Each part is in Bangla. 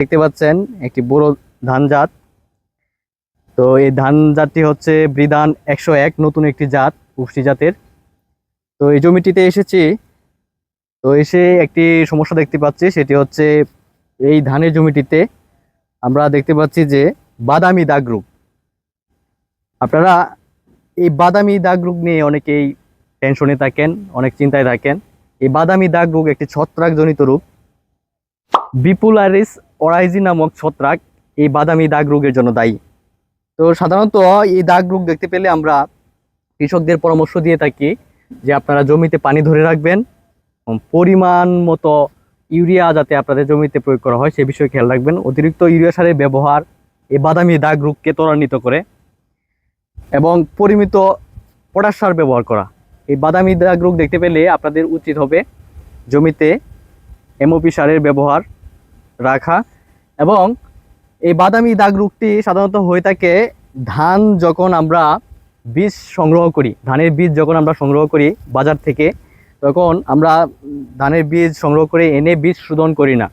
দেখতে পাচ্ছেন একটি বড় ধান জাত। তো এই ধান জাতটি হচ্ছে বৃদান একশো এক, নতুন একটি জাত পুষ্টি জাতের। তো এই জমিটিতে এসেছি। তো এসে একটি সমস্যা দেখতে পাচ্ছি, সেটি হচ্ছে এই ধানের জমিটিতে আমরা দেখতে পাচ্ছি যে বাদামি দাগ রোগ আপনারা এই বাদামি দাগ রোগ নিয়ে অনেকেই টেনশনে থাকেন, অনেক চিন্তায় থাকেন। এই বাদামি দাগ রোগ একটি ছত্রাকজনিত রোগ বিপুলারিস অরাইজি নামক ছত্রাক এই বাদামি দাগ রোগের জন্য দায়ী। তো সাধারণত এই দাগ রোগ দেখতে পেলে আমরা কৃষকদের পরামর্শ দিয়ে থাকি যে আপনারা জমিতে পানি ধরে রাখবেন পরিমাণ মতো ইউরিয়া যাতে আপনাদের জমিতে প্রয়োগ করা হয় সে বিষয়ে খেয়াল রাখবেন। অতিরিক্ত ইউরিয়া সারের ব্যবহার এই বাদামি দাগ রোগকে ত্বরান্বিত করে এবং পরিমিত পটাশ সার ব্যবহার করা। এই বাদামি দাগ রোগ দেখতে পেলে আপনাদের উচিত হবে জমিতে এমওপি সারের ব্যবহার রাখা এবং এই বাদামি দাগ রোগটি সাধারণত হয়ে থাকে ধান যখন আমরা বীজ সংগ্রহ করি, ধানের বীজ যখন আমরা সংগ্রহ করি বাজার থেকে, তখন আমরা ধানের বীজ সংগ্রহ করে এনে বীজ শোধন করি না।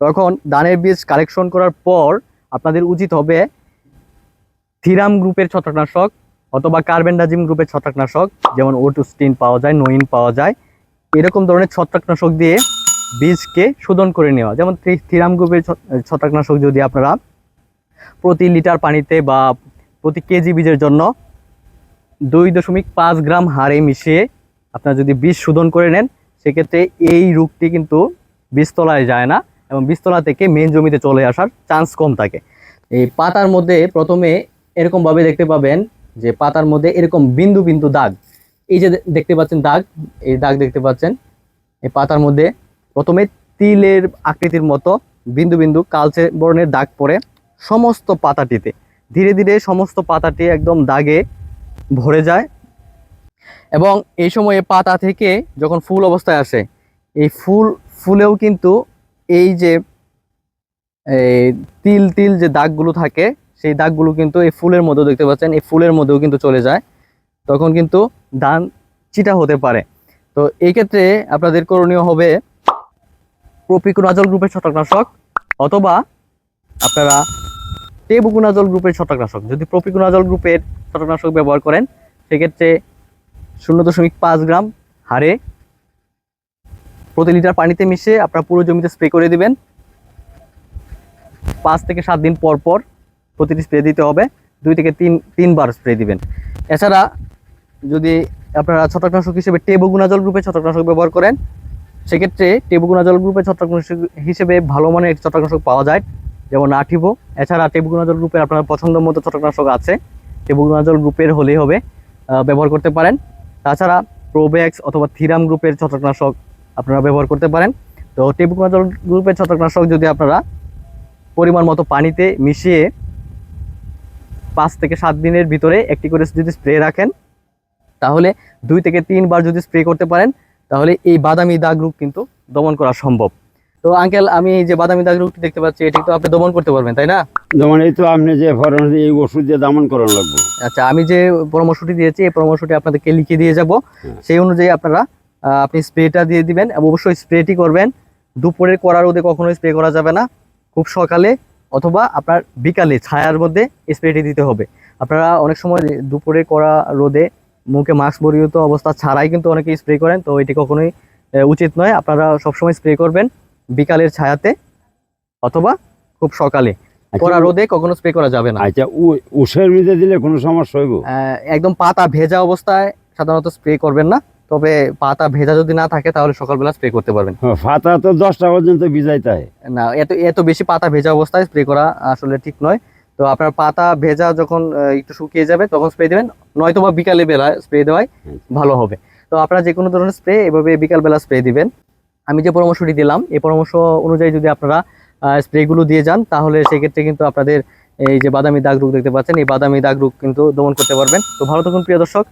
তখন ধানের বীজ কালেকশন করার পর আপনাদের উচিত হবে থিরাম গ্রুপের ছত্রাকনাশক অথবা কার্বেন্ডাজিম গ্রুপের ছত্রাকনাশক, যেমন ওটুস্টিন পাওয়া যায়, নইন পাওয়া যায়, এরকম ধরনের ছত্রাকনাশক দিয়ে বীজকে শোধন করে নেওয়া। যেমন থিরাম গ্রুপের ছত্রাকনাশক যদি আপনারা প্রতি লিটার পানিতে বা প্রতি কেজি বীজের জন্য দুই দশমিক পাঁচ গ্রাম হারে মিশিয়ে আপনারা যদি বীজ শোধন করে নেন, সেক্ষেত্রে এই রোগটি কিন্তু বীজতলায় যায় না এবং বীজতলা থেকে মেন জমিতে চলে আসার চান্স কম থাকে। এই পাতার মধ্যে প্রথমে এরকমভাবে দেখতে পাবেন যে পাতার মধ্যে এরকম বিন্দু বিন্দু দাগ। এই যে দেখতে পাচ্ছেন দাগ, এই দাগ দেখতে পাচ্ছেন। এই পাতার মধ্যে প্রথমে তিলের আকৃতির মতো বিন্দু বিন্দু কালচে বর্ণের দাগ পড়ে সমস্ত পাতাটিতে। ধীরে ধীরে সমস্ত পাতাটি একদম দাগে ভরে যায় এবং এই সময়ে পাতা থেকে যখন ফুল অবস্থায় আসে, এই ফুল, ফুলেও কিন্তু এই যে তিল তিল যে দাগগুলো থাকে, সেই দাগগুলো কিন্তু এই ফুলের মধ্যেও দেখতে পাচ্ছেন, এই ফুলের মধ্যেও কিন্তু চলে যায়। তখন কিন্তু ধান চিটা হতে পারে। তো এই ক্ষেত্রে আপনাদের করণীয় হবে প্রপিকুনাজল গ্রুপের ছত্রাকনাশক অথবা আপনারা টেবুকুনাজল গ্রুপের ছত্রাকনাশক। যদি প্রপিকুনাজল গ্রুপের ছত্রাকনাশক ব্যবহার করেন, সেক্ষেত্রে শূন্য দশমিক পাঁচ গ্রাম হারে প্রতি লিটার পানিতে মিশিয়ে আপনারা পুরো জমিতে স্প্রে করে দিবেন। পাঁচ থেকে সাত দিন পর পর প্রতিটি স্প্রে দিতে হবে। দুই থেকে তিন, তিনবার স্প্রে দিবেন। এছাড়া যদি আপনারা ছত্রাকনাশক হিসেবে টেবুগুনাজল গ্রুপের ছত্রাকনাশক ব্যবহার করেন সেক্ষেত্রে টেবুগুনাজল গ্রুপের ছত্রাকনাশক হিসেবে ভালো মানের ছত্রাকনাশক পাওয়া যায়, যেমন আঠিবো এছাড়া টেবুগুনাজল গ্রুপের আপনার পছন্দ মতো ছত্রাকনাশক আছে। টেবুগুনাজল গ্রুপের হলেই হবে ব্যবহার করতে পারেন। তাছাড়া প্রোব্যাক্স অথবা থিরাম গ্রুপের ছত্রাকনাশক আপনারা ব্যবহার করতে পারেন। তো টেবুগুনাজল গ্রুপের ছত্রাকনাশক যদি আপনারা পরিমাণ মতো পানিতে মিশিয়ে পাঁচ থেকে সাত দিনের ভিতরে একটি করে যদি স্প্রে রাখেন, তাহলে দুই থেকে তিনবার যদি স্প্রে করতে পারেন তাহলে এই বাদামি দাগ রোগ কিন্তু দমন করা সম্ভব। তো আঙ্কেল আমি যে বাদামি দাগ রোগটি দেখতে পাচ্ছি এটি তো আপনি দমন করতে পারবেন তাই না? যেমন এই তো আপনি যে পরামর্শ এই ওষুধ দিয়ে দমন করানো লাগবে। আচ্ছা আমি যে পরামর্শটি দিয়েছি এই পরামর্শটি আপনাদেরকে লিখে দিয়ে যাব। সেই অনুযায়ী আপনারা আপনি স্প্রেটা দিয়ে দিবেন এবং অবশ্যই স্প্রেটি করবেন। দুপুরের কড়া রোদে কখনোই স্প্রে করা যাবে না। খুব সকালে অথবা আপনার বিকালে ছায়ার মধ্যে স্প্রেটি দিতে হবে। আপনারা অনেক সময় দুপুরে কড়া রোদে মুখে মাস্ক পরিহিত অবস্থা ছাড়াই কিন্তু অনেকে স্প্রে করেন তো এটি কখনোই উচিত নয়। আপনারা সবসময় স্প্রে করবেন বিকালের ছায়াতে অথবা খুব সকালে। কড়া রোদে কখনো স্প্রে করা যাবে না। আচ্ছা উষের মধ্যে দিলে কোনো সমস্যা হইব? একদম পাতা ভেজা অবস্থায় সাধারণত স্প্রে করবেন না তবে পাতা ভেজা যদি না থাকে তাহলে সকালবেলা স্প্রে করতে পারবেন। হ্যাঁ, ফাতা তো দশটা পর্যন্ত ভিজাইতে হয়। না এত এত বেশি পাতা ভেজা অবস্থায় স্প্রে করা আসলে ঠিক নয়। তো আপনার পাতা ভেজা যখন একটু শুকিয়ে যাবে তখন স্প্রে দেবেন। নয়তো বা বিকালে বেলা স্প্রে দেওয়াই ভালো হবে। তো আপনারা যে কোনো ধরনের স্প্রে এভাবে বিকালবেলা স্প্রে দিবেন। আমি যে পরামর্শটি দিলাম এই পরামর্শ অনুযায়ী যদি আপনারা স্প্রেগুলো দিয়ে যান তাহলে সেক্ষেত্রে কিন্তু আপনাদের এই যে বাদামি দাগ রোগ দেখতে পাচ্ছেন এই বাদামি দাগ রোগ কিন্তু দমন করতে পারবেন। তো ভালো থাকুন প্রিয় দর্শক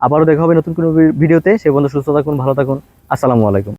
আবারও দেখা হবে নতুন কোনো ভিডিওতে। সে বন্ধু সুস্থ থাকুন ভালো থাকুন। আসসালামু আলাইকুম।